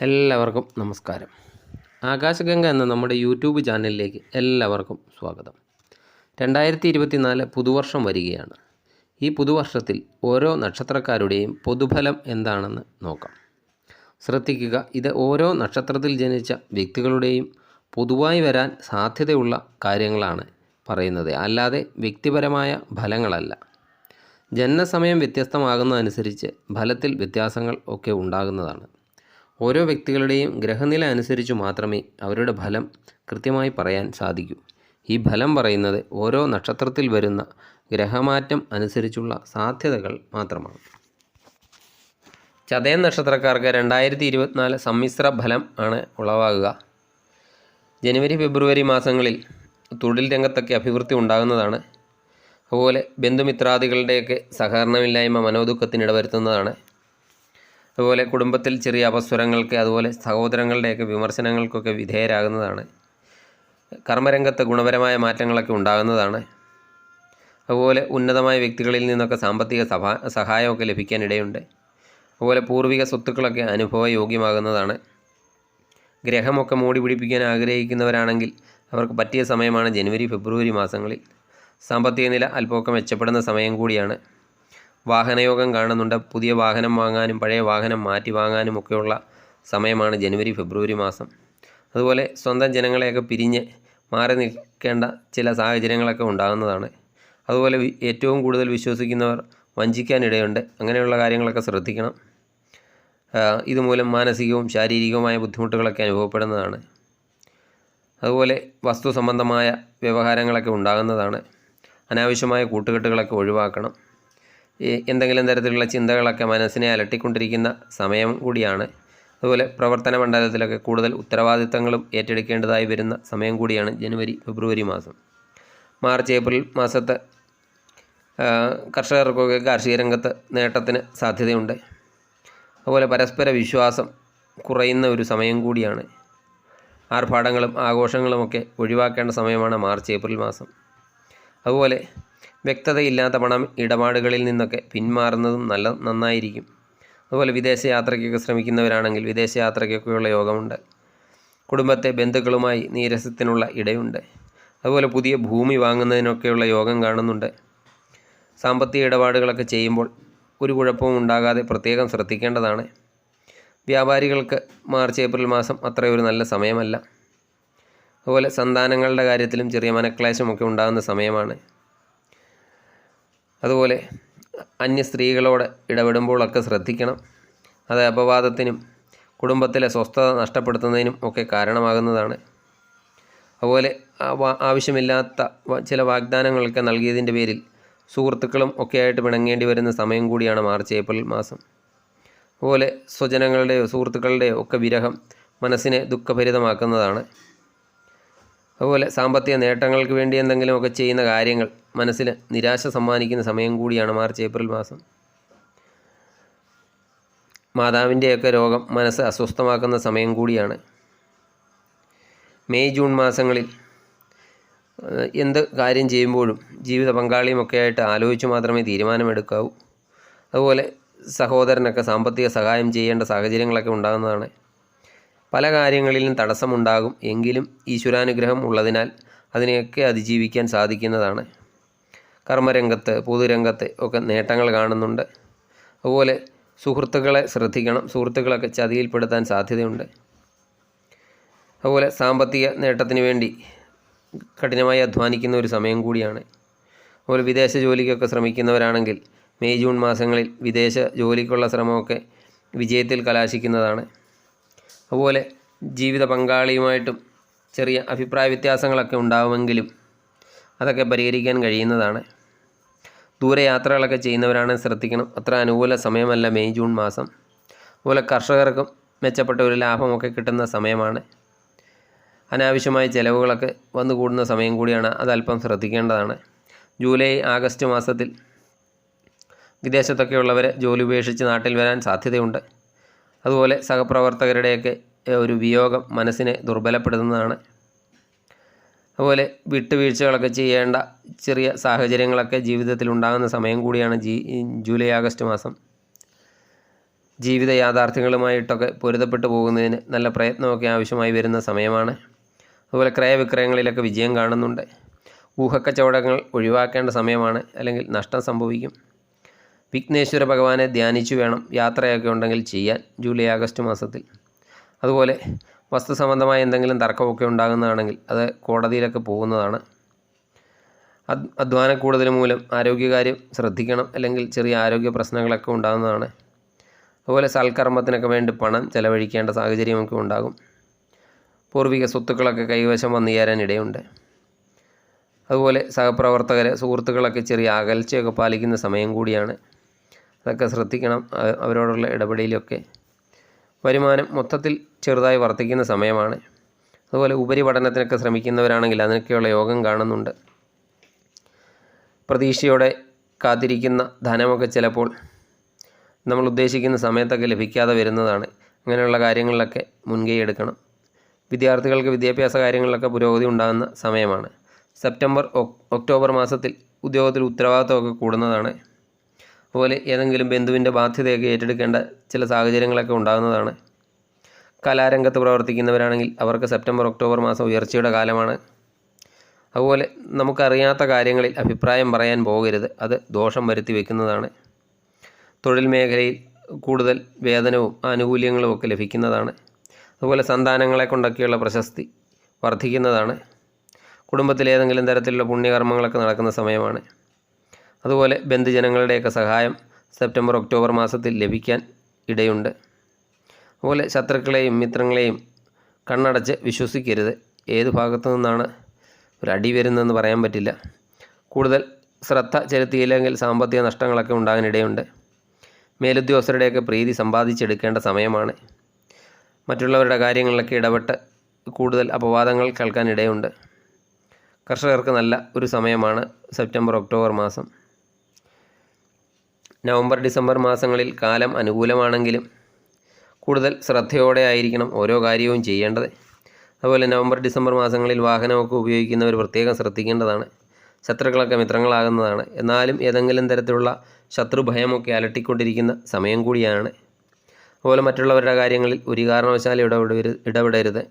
എല്ലാവർക്കും നമസ്കാരം. ആകാശഗംഗ എന്ന നമ്മുടെ യൂട്യൂബ് ചാനലിലേക്ക് എല്ലാവർക്കും സ്വാഗതം. രണ്ടായിരത്തി ഇരുപത്തിനാല് പുതുവർഷം വരികയാണ്. ഈ പുതുവർഷത്തിൽ ഓരോ നക്ഷത്രക്കാരുടെയും പൊതുഫലം എന്താണെന്ന് നോക്കാം. ശ്രദ്ധിക്കുക ഇത് ഓരോ നക്ഷത്രത്തിൽ ജനിച്ച വ്യക്തികളുടെയും പൊതുവായി വരാൻ സാധ്യതയുള്ള കാര്യങ്ങളാണ് പറയുന്നത്. അല്ലാതെ വ്യക്തിപരമായ ഫലങ്ങളല്ല. ജനനസമയം വ്യത്യസ്തമാകുന്നതനുസരിച്ച് ഫലത്തിൽ വ്യത്യാസങ്ങൾ ഒക്കെ ഉണ്ടാകുന്നതാണ്. ഓരോ വ്യക്തികളുടെയും ഗ്രഹനില അനുസരിച്ച് മാത്രമേ അവരുടെ ഫലം കൃത്യമായി പറയാൻ സാധിക്കൂ. ഈ ഫലം പറയുന്നത് ഓരോ നക്ഷത്രത്തിൽ വരുന്ന ഗ്രഹമാറ്റം അനുസരിച്ചുള്ള സാധ്യതകൾ മാത്രമാണ്. ചതയൻ നക്ഷത്രക്കാർക്ക് രണ്ടായിരത്തി ഇരുപത്തിനാല് സമ്മിശ്ര ഫലം ആണ് ഉളവാകുക. ജനുവരി ഫെബ്രുവരി മാസങ്ങളിൽ തൊഴിൽ രംഗത്തൊക്കെ അഭിവൃദ്ധി ഉണ്ടാകുന്നതാണ് അതുപോലെ ബന്ധുമിത്രാദികളുടെയൊക്കെ സഹകരണമില്ലായ്മ മനോദുഃഖത്തിനിട വരുത്തുന്നതാണ് അതുപോലെ കുടുംബത്തിൽ ചെറിയ അപസ്വരങ്ങൾക്ക് അതുപോലെ സഹോദരങ്ങളുടെയൊക്കെ വിമർശനങ്ങൾക്കൊക്കെ വിധേയരാകുന്നതാണ്. കർമ്മരംഗത്ത് ഗുണപരമായ മാറ്റങ്ങളൊക്കെ ഉണ്ടാകുന്നതാണ്. അതുപോലെ ഉന്നതമായ വ്യക്തികളിൽ നിന്നൊക്കെ സാമ്പത്തിക സഭാ സഹായമൊക്കെ ലഭിക്കാൻ ഇടയുണ്ട് അതുപോലെ പൂർവിക സ്വത്തുക്കളൊക്കെ അനുഭവയോഗ്യമാകുന്നതാണ്. ഗ്രഹമൊക്കെ മൂടി പിടിപ്പിക്കാൻ ആഗ്രഹിക്കുന്നവരാണെങ്കിൽ അവർക്ക് പറ്റിയ സമയമാണ് ജനുവരി ഫെബ്രുവരി മാസങ്ങളിൽ. സാമ്പത്തിക നില അല്പമൊക്കെ മെച്ചപ്പെടുന്ന സമയം കൂടിയാണ്. വാഹനയോഗം കാണുന്നുണ്ട്. പുതിയ വാഹനം വാങ്ങാനും പഴയ വാഹനം മാറ്റി വാങ്ങാനും ഒക്കെയുള്ള സമയമാണ് ജനുവരി ഫെബ്രുവരി മാസം. അതുപോലെ സ്വന്തം ജനങ്ങളെയൊക്കെ പിരിഞ്ഞ് മാറി നിൽക്കേണ്ട ചില സാഹചര്യങ്ങളൊക്കെ ഉണ്ടാകുന്നതാണ്. അതുപോലെ ഏറ്റവും കൂടുതൽ വിശ്വസിക്കുന്നവർ വഞ്ചിക്കാനിടയുണ്ട്. അങ്ങനെയുള്ള കാര്യങ്ങളൊക്കെ ശ്രദ്ധിക്കണം. ഇതുമൂലം മാനസികവും ശാരീരികവുമായ ബുദ്ധിമുട്ടുകളൊക്കെ അനുഭവപ്പെടുന്നതാണ്. അതുപോലെ വസ്തു സംബന്ധമായ വ്യവഹാരങ്ങളൊക്കെ ഉണ്ടാകുന്നതാണ്. അനാവശ്യമായ കൂട്ടുകെട്ടുകളൊക്കെ ഒഴിവാക്കണം. എന്തെങ്കിലും തരത്തിലുള്ള ചിന്തകളൊക്കെ മനസ്സിനെ അലട്ടിക്കൊണ്ടിരിക്കുന്ന സമയം കൂടിയാണ്. അതുപോലെ പ്രവർത്തന മണ്ഡലത്തിലൊക്കെ കൂടുതൽ ഉത്തരവാദിത്തങ്ങളും ഏറ്റെടുക്കേണ്ടതായി വരുന്ന സമയം കൂടിയാണ് ജനുവരി ഫെബ്രുവരി മാസം. മാർച്ച് ഏപ്രിൽ മാസത്തെ കർഷകർക്കൊക്കെ കാർഷിക രംഗത്ത് നേട്ടത്തിന് സാധ്യതയുണ്ട്. അതുപോലെ പരസ്പര വിശ്വാസം കുറയുന്ന ഒരു സമയം കൂടിയാണ്. ആർഭാടങ്ങളും ആഘോഷങ്ങളുമൊക്കെ ഒഴിവാക്കേണ്ട സമയമാണ് മാർച്ച് ഏപ്രിൽ മാസം. അതുപോലെ വ്യക്തതയില്ലാത്ത പണം ഇടപാടുകളിൽ നിന്നൊക്കെ പിന്മാറുന്നതും നല്ല നന്നായിരിക്കും. അതുപോലെ വിദേശ യാത്രയ്ക്കൊക്കെ ശ്രമിക്കുന്നവരാണെങ്കിൽ വിദേശ യാത്രയ്ക്കൊക്കെയുള്ള യോഗമുണ്ട്. കുടുംബത്തെ ബന്ധുക്കളുമായി നീരസത്തിനുള്ള ഇടയുണ്ട്. അതുപോലെ പുതിയ ഭൂമി വാങ്ങുന്നതിനൊക്കെയുള്ള യോഗം കാണുന്നുണ്ട്. സാമ്പത്തിക ഇടപാടുകളൊക്കെ ചെയ്യുമ്പോൾ ഒരു കുഴപ്പവും ഉണ്ടാകാതെ പ്രത്യേകം ശ്രദ്ധിക്കേണ്ടതാണ്. വ്യാപാരികൾക്ക് മാർച്ച് ഏപ്രിൽ മാസം അത്ര ഒരു നല്ല സമയമല്ല. അതുപോലെ സന്താനങ്ങളുടെ കാര്യത്തിലും ചെറിയ മനക്ലേശമൊക്കെ ഉണ്ടാകുന്ന സമയമാണ്. അതുപോലെ അന്യ സ്ത്രീകളോട് ഇടപെടുമ്പോഴൊക്കെ ശ്രദ്ധിക്കണം. അത് അപവാദത്തിനും കുടുംബത്തിലെ സ്വസ്ഥത നഷ്ടപ്പെടുത്തുന്നതിനും ഒക്കെ കാരണമാകുന്നതാണ്. അതുപോലെ ആവശ്യമില്ലാത്ത ചില വാഗ്ദാനങ്ങളൊക്കെ നൽകിയതിന്റെ പേരിൽ സുഹൃത്തുക്കളും ഒക്കെയായിട്ട് പിണങ്ങേണ്ടി വരുന്ന സമയം കൂടിയാണ് മാർച്ച് ഏപ്രിൽ മാസം. അതുപോലെ സ്വജനങ്ങളുടെയോ സുഹൃത്തുക്കളുടെയോ ഒക്കെ വിരഹം മനസ്സിനെ ദുഃഖഭരിതമാക്കുന്നതാണ്. അതുപോലെ സാമ്പത്തിക നേട്ടങ്ങൾക്ക് വേണ്ടി എന്തെങ്കിലുമൊക്കെ ചെയ്യുന്ന കാര്യങ്ങൾ മനസ്സിൽ നിരാശ സമ്മാനിക്കുന്ന സമയം കൂടിയാണ് മാർച്ച് ഏപ്രിൽ മാസം. മാതാവിന്റെയൊക്കെ രോഗം മനസ്സ് അസ്വസ്ഥമാക്കുന്ന സമയം കൂടിയാണ്. മെയ് ജൂൺ മാസങ്ങളിൽ എന്ത് കാര്യം ചെയ്യുമ്പോഴും ജീവിത പങ്കാളിയുമൊക്കെ ആയിട്ട് ആലോചിച്ച് മാത്രമേ തീരുമാനമെടുക്കാവൂ. അതുപോലെ സഹോദരനൊക്കെ സാമ്പത്തിക സഹായം ചെയ്യേണ്ട സാഹചര്യങ്ങളൊക്കെ ഉണ്ടാകുന്നതാണ്. പല കാര്യങ്ങളിലും തടസ്സമുണ്ടാകും എങ്കിലും ഈശ്വരാനുഗ്രഹം ഉള്ളതിനാൽ അതിനെയൊക്കെ അതിജീവിക്കാൻ സാധിക്കുന്നതാണ്. കർമ്മരംഗത്ത് പൊതുരംഗത്ത് ഒക്കെ നേട്ടങ്ങൾ കാണുന്നുണ്ട്. അതുപോലെ സുഹൃത്തുക്കളെ ശ്രദ്ധിക്കണം. സുഹൃത്തുക്കളൊക്കെ ചതിയിൽപ്പെടുത്താൻ സാധ്യതയുണ്ട്. അതുപോലെ സാമ്പത്തിക നേട്ടത്തിന് വേണ്ടി കഠിനമായി അധ്വാനിക്കുന്ന ഒരു സമയം കൂടിയാണ്. അതുപോലെ വിദേശ ജോലിക്കൊക്കെ ശ്രമിക്കുന്നവരാണെങ്കിൽ മെയ് ജൂൺ മാസങ്ങളിൽ വിദേശ ജോലിക്കുള്ള ശ്രമമൊക്കെ വിജയത്തിൽ കലാശിക്കുന്നതാണ്. അതുപോലെ ജീവിത പങ്കാളിയുമായിട്ടും ചെറിയ അഭിപ്രായ വ്യത്യാസങ്ങളൊക്കെ ഉണ്ടാവുമെങ്കിലും അതൊക്കെ പരിഹരിക്കാൻ കഴിയുന്നതാണ്. ദൂരയാത്രകളൊക്കെ ചെയ്യുന്നവരാണ് ശ്രദ്ധിക്കണം. അത്ര അനുകൂല സമയമല്ല മെയ് ജൂൺ മാസം. അതുപോലെ കർഷകർക്കും മെച്ചപ്പെട്ട ഒരു ലാഭമൊക്കെ കിട്ടുന്ന സമയമാണ്. അനാവശ്യമായ ചിലവുകളൊക്കെ വന്നു കൂടുന്ന സമയം കൂടിയാണ് അതല്പം ശ്രദ്ധിക്കേണ്ടതാണ്. ജൂലൈ ആഗസ്റ്റ് മാസത്തിൽ വിദേശത്തൊക്കെ ഉള്ളവർ ജോലി ഉപേക്ഷിച്ച് നാട്ടിൽ വരാൻ സാധ്യതയുണ്ട്. അതുപോലെ സഹപ്രവർത്തകരുടെയൊക്കെ ഒരു വിയോഗം മനസ്സിനെ ദുർബലപ്പെടുത്തുന്നതാണ്. അതുപോലെ വിട്ടുവീഴ്ചകളൊക്കെ ചെയ്യേണ്ട ചെറിയ സാഹചര്യങ്ങളൊക്കെ ജീവിതത്തിൽ ഉണ്ടാകുന്ന സമയം കൂടിയാണ് ജി ജൂലൈ ആഗസ്റ്റ് മാസം. ജീവിത യാഥാർത്ഥ്യങ്ങളുമായിട്ടൊക്കെ പൊരുത്തപ്പെട്ടു പോകുന്നതിന് നല്ല പ്രയത്നമൊക്കെ ആവശ്യമായി വരുന്ന സമയമാണ്. അതുപോലെ ക്രയവിക്രയങ്ങളിലൊക്കെ വിജയം കാണുന്നുണ്ട്. ഊഹക്കച്ചവടങ്ങൾ ഒഴിവാക്കേണ്ട സമയമാണ് അല്ലെങ്കിൽ നഷ്ടം സംഭവിക്കും. വിഘ്നേശ്വര ഭഗവാനെ ധ്യാനിച്ചു വേണം യാത്രയൊക്കെ ഉണ്ടെങ്കിൽ ചെയ്യാൻ ജൂലൈ ആഗസ്റ്റ് മാസത്തിൽ. അതുപോലെ വസ്തു സംബന്ധമായ എന്തെങ്കിലും തർക്കമൊക്കെ ഉണ്ടാകുന്നതാണെങ്കിൽ അത് കോടതിയിലൊക്കെ പോകുന്നതാണ്. അദ് അധ്വാന കൂടുതൽ മൂലം ആരോഗ്യകാര്യം ശ്രദ്ധിക്കണം അല്ലെങ്കിൽ ചെറിയ ആരോഗ്യ പ്രശ്നങ്ങളൊക്കെ ഉണ്ടാകുന്നതാണ്. അതുപോലെ സൽക്കർമ്മത്തിനൊക്കെ വേണ്ടി പണം ചെലവഴിക്കേണ്ട സാഹചര്യമൊക്കെ ഉണ്ടാകും. പൂർവിക സ്വത്തുക്കളൊക്കെ കൈവശം വന്നു ചേരാൻ ഇടയുണ്ട്. അതുപോലെ സഹപ്രവർത്തകർ സുഹൃത്തുക്കളൊക്കെ ചെറിയ അകൽച്ചയൊക്കെ പാലിക്കുന്ന സമയം കൂടിയാണ്. അതൊക്കെ ശ്രദ്ധിക്കണം അവരോടുള്ള ഇടപെടലിലൊക്കെ. വരുമാനം മൊത്തത്തിൽ ചെറുതായി വർദ്ധിക്കുന്ന സമയമാണ്. അതുപോലെ ഉപരിപഠനത്തിനൊക്കെ ശ്രമിക്കുന്നവരാണെങ്കിൽ അതിനൊക്കെയുള്ള യോഗം കാണുന്നുണ്ട്. പ്രതീക്ഷയോടെ കാത്തിരിക്കുന്ന ധനമൊക്കെ ചിലപ്പോൾ നമ്മൾ ഉദ്ദേശിക്കുന്ന സമയത്തൊക്കെ ലഭിക്കാതെ വരുന്നതാണ്. അങ്ങനെയുള്ള കാര്യങ്ങളിലൊക്കെ മുൻകൈ എടുക്കണം. വിദ്യാർത്ഥികൾക്ക് വിദ്യാഭ്യാസ കാര്യങ്ങളിലൊക്കെ പുരോഗതി ഉണ്ടാകുന്ന സമയമാണ്. സെപ്റ്റംബർ ഒക്ടോബർ മാസത്തിൽ ഉദ്യോഗത്തിൽ ഉത്തരവാദിത്തമൊക്കെ കൂടുന്നതാണ്. അതുപോലെ ഏതെങ്കിലും ബന്ധുവിന്റെ ബാധ്യതയൊക്കെ ഏറ്റെടുക്കേണ്ട ചില സാഹചര്യങ്ങളൊക്കെ ഉണ്ടാകുന്നതാണ്. കലാരംഗത്ത് പ്രവർത്തിക്കുന്നവരാണെങ്കിൽ അവർക്ക് സെപ്റ്റംബർ ഒക്ടോബർ മാസം ഉയർച്ചയുടെ കാലമാണ്. അതുപോലെ നമുക്കറിയാത്ത കാര്യങ്ങളിൽ അഭിപ്രായം പറയാൻ പോകരുത്. അത് ദോഷം വരുത്തി വെക്കുന്നതാണ്. തൊഴിൽ മേഖലയിൽ കൂടുതൽ വേതനവും ആനുകൂല്യങ്ങളും ഒക്കെ ലഭിക്കുന്നതാണ്. അതുപോലെ സന്താനങ്ങളെ കൊണ്ടൊക്കെയുള്ള പ്രശസ്തി വർദ്ധിക്കുന്നതാണ്. കുടുംബത്തിൽ ഏതെങ്കിലും തരത്തിലുള്ള പുണ്യകർമ്മങ്ങളൊക്കെ നടക്കുന്ന സമയമാണ്. അതുപോലെ ബന്ധുജനങ്ങളുടെയൊക്കെ സഹായം സെപ്റ്റംബർ ഒക്ടോബർ മാസത്തിൽ ലഭിക്കാൻ ഇടയുണ്ട്. അതുപോലെ ശത്രുക്കളെയും മിത്രങ്ങളെയും കണ്ണടച്ച് വിശ്വസിക്കരുത്. ഏത് ഭാഗത്തു നിന്നാണ് ഒരു അടി വരുന്നതെന്ന് പറയാൻ പറ്റില്ല. കൂടുതൽ ശ്രദ്ധ ചെലുത്തിയില്ലെങ്കിൽ സാമ്പത്തിക നഷ്ടങ്ങളൊക്കെ ഉണ്ടാകാനിടയുണ്ട് മേലുദ്യോഗസ്ഥരുടെയൊക്കെ പ്രീതി സമ്പാദിച്ചെടുക്കേണ്ട സമയമാണ്. മറ്റുള്ളവരുടെ കാര്യങ്ങളിലൊക്കെ ഇടപെട്ട് കൂടുതൽ അപവാദങ്ങൾ കേൾക്കാനിടയുണ്ട് കർഷകർക്ക് നല്ല ഒരു സമയമാണ് സെപ്റ്റംബർ ഒക്ടോബർ മാസം. നവംബർ ഡിസംബർ മാസങ്ങളിൽ കാലം അനുകൂലമാണെങ്കിലും കൂടുതൽ ശ്രദ്ധയോടെ ആയിരിക്കണം ഓരോ കാര്യവും ചെയ്യേണ്ടത്. അതുപോലെ നവംബർ ഡിസംബർ മാസങ്ങളിൽ വാഹനമൊക്കെ ഉപയോഗിക്കുന്നവർ പ്രത്യേകം ശ്രദ്ധിക്കേണ്ടതാണ്. ശത്രുക്കളൊക്കെ മിത്രങ്ങളാകുന്നതാണ്. എന്നാലും ഏതെങ്കിലും തരത്തിലുള്ള ശത്രുഭയമൊക്കെ അലട്ടിക്കൊണ്ടിരിക്കുന്ന സമയം കൂടിയാണ്. അതുപോലെ മറ്റുള്ളവരുടെ കാര്യങ്ങളിൽ ഒരു കാരണവശാലും ഇടപെടരുത് ഇടപെടരുത്.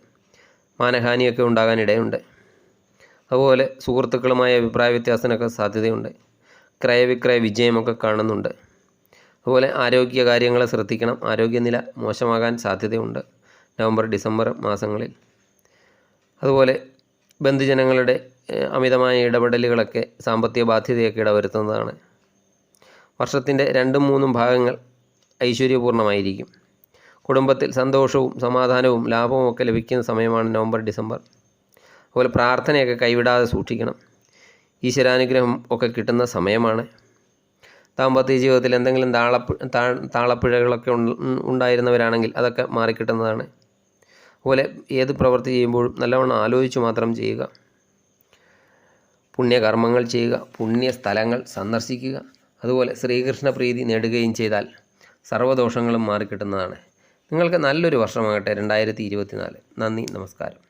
മാനഹാനിയൊക്കെ ഉണ്ടാകാൻ ഇടയുണ്ട്. അതുപോലെ സുഹൃത്തുക്കളുമായ അഭിപ്രായ വ്യത്യാസത്തിനൊക്കെ സാധ്യതയുണ്ട്. ക്രയവിക്രയ വിജയമൊക്കെ കാണുന്നുണ്ട്. അതുപോലെ ആരോഗ്യ കാര്യങ്ങളെ ശ്രദ്ധിക്കണം. ആരോഗ്യനില മോശമാകാൻ സാധ്യതയുണ്ട് നവംബർ ഡിസംബർ മാസങ്ങളിൽ. അതുപോലെ ബന്ധുജനങ്ങളുടെ അമിതമായ ഇടപെടലുകളൊക്കെ സാമ്പത്തിക ബാധ്യതയൊക്കെ ഇടവരുത്തുന്നതാണ്. വർഷത്തിന്റെ രണ്ടും മൂന്നും ഭാഗങ്ങൾ ഐശ്വര്യപൂർണമായിരിക്കും കുടുംബത്തിൽ സന്തോഷവും സമാധാനവും ലാഭവും ഒക്കെ ലഭിക്കുന്ന സമയമാണ് നവംബർ ഡിസംബർ. അതുപോലെ പ്രാർത്ഥനയൊക്കെ കൈവിടാതെ സൂക്ഷിക്കണം. ഈശ്വരാനുഗ്രഹം ഒക്കെ കിട്ടുന്ന സമയമാണ്. ദാമ്പത്യ ജീവിതത്തിൽ എന്തെങ്കിലും താളപ്പു താളപ്പിഴകളൊക്കെ ഉണ്ടായിരുന്നവരാണെങ്കിൽ അതൊക്കെ മാറിക്കിട്ടുന്നതാണ്. അതുപോലെ ഏത് പ്രവൃത്തി ചെയ്യുമ്പോഴും നല്ലവണ്ണം ആലോചിച്ച് മാത്രം ചെയ്യുക. പുണ്യകർമ്മങ്ങൾ ചെയ്യുക പുണ്യ സ്ഥലങ്ങൾ സന്ദർശിക്കുക. അതുപോലെ ശ്രീകൃഷ്ണ പ്രീതി നേടുകയും ചെയ്താൽ സർവദോഷങ്ങളും മാറിക്കിട്ടുന്നതാണ്. നിങ്ങൾക്ക് നല്ലൊരു വർഷമാകട്ടെ. രണ്ടായിരത്തി ഇരുപത്തിനാല്. നന്ദി നമസ്കാരം.